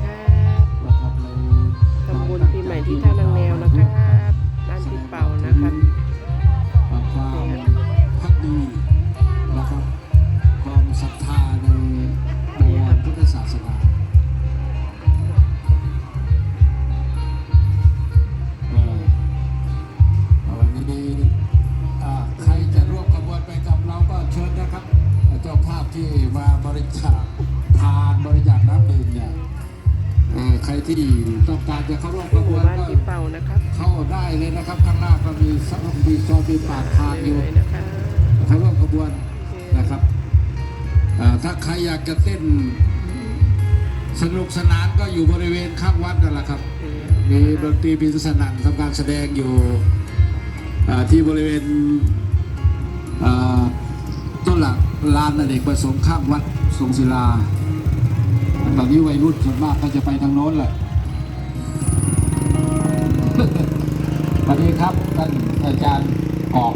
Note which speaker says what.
Speaker 1: ครับ
Speaker 2: นะครับใน
Speaker 1: ทำบุญปีใหม่ที่ท่านางแนวนะครับร้านพี่เป่านะครับ
Speaker 2: ความพักดีนะครับ ความศรัทธาในในวันพุทธศาสนาวันนี้อ่าใครจะร่วมขบวนไปกับเราก็เชิญนะครับ เจ้าภาพที่มาบริจาค ที่ต้องการจะเข้าร่วมขบวนก็
Speaker 1: เป่าร
Speaker 2: เข้าได้เลยนะครับ ข้างหน้าก็มีสักมีซอยมีปากทางอยู่
Speaker 1: เลยนะครับ
Speaker 2: เข้าร่วมขบวนนะครับถ้าใครอยากจะเต้นสนุกสนานก็อยู่บริเวณข้างวัดนั่นแหละครับ มีดนตรีพิสนั่นทำการแสดงอยู่ที่บริเวณต้นหลักลานอเนกประสงค์ข้างวัดทรงศิลา นี้วัยรุ่นส่วนมากก็จะไปทางโน้นแหละสวัสดีครับท่านอาจารย์ออก